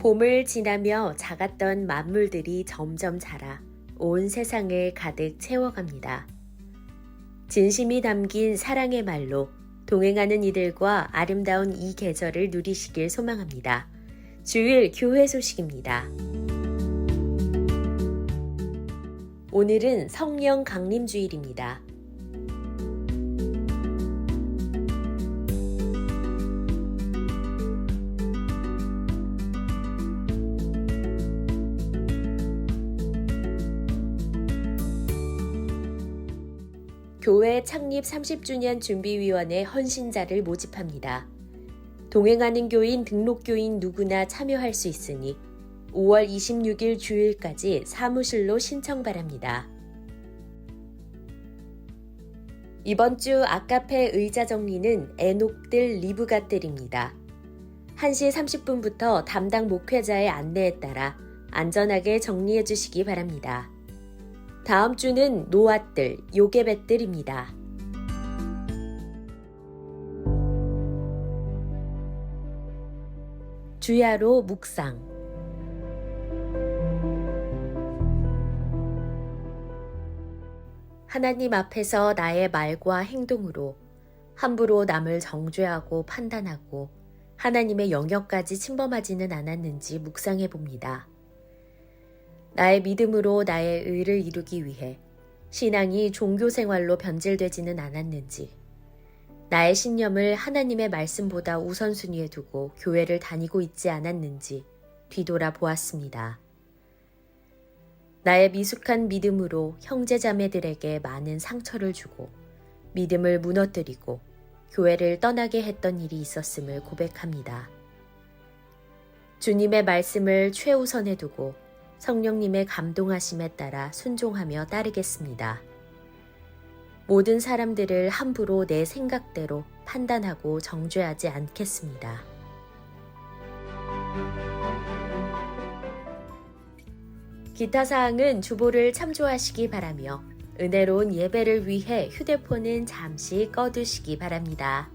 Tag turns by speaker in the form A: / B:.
A: 봄을 지나며 작았던 만물들이 점점 자라 온 세상을 가득 채워갑니다. 진심이 담긴 사랑의 말로 동행하는 이들과 아름다운 이 계절을 누리시길 소망합니다. 주일 교회 소식입니다. 오늘은 성령 강림 주일입니다. 교회 창립 30주년 준비위원회 헌신자를 모집합니다. 동행하는 교인, 등록교인 누구나 참여할 수 있으니 5월 26일 주일까지 사무실로 신청 바랍니다. 이번 주 아카페 의자 정리는 애녹들 리브가들입니다. 1시 30분부터 담당 목회자의 안내에 따라 안전하게 정리해 주시기 바랍니다. 다음 주는 노아들, 요괴뱃들입니다. 주야로 묵상 하나님 앞에서 나의 말과 행동으로 함부로 남을 정죄하고 판단하고 하나님의 영역까지 침범하지는 않았는지 묵상해 봅니다. 나의 믿음으로 나의 의를 이루기 위해 신앙이 종교 생활로 변질되지는 않았는지, 나의 신념을 하나님의 말씀보다 우선순위에 두고 교회를 다니고 있지 않았는지 뒤돌아 보았습니다. 나의 미숙한 믿음으로 형제자매들에게 많은 상처를 주고 믿음을 무너뜨리고 교회를 떠나게 했던 일이 있었음을 고백합니다. 주님의 말씀을 최우선에 두고 성령님의 감동하심에 따라 순종하며 따르겠습니다. 모든 사람들을 함부로 내 생각대로 판단하고 정죄하지 않겠습니다. 기타 사항은 주보를 참조하시기 바라며 은혜로운 예배를 위해 휴대폰은 잠시 꺼두시기 바랍니다.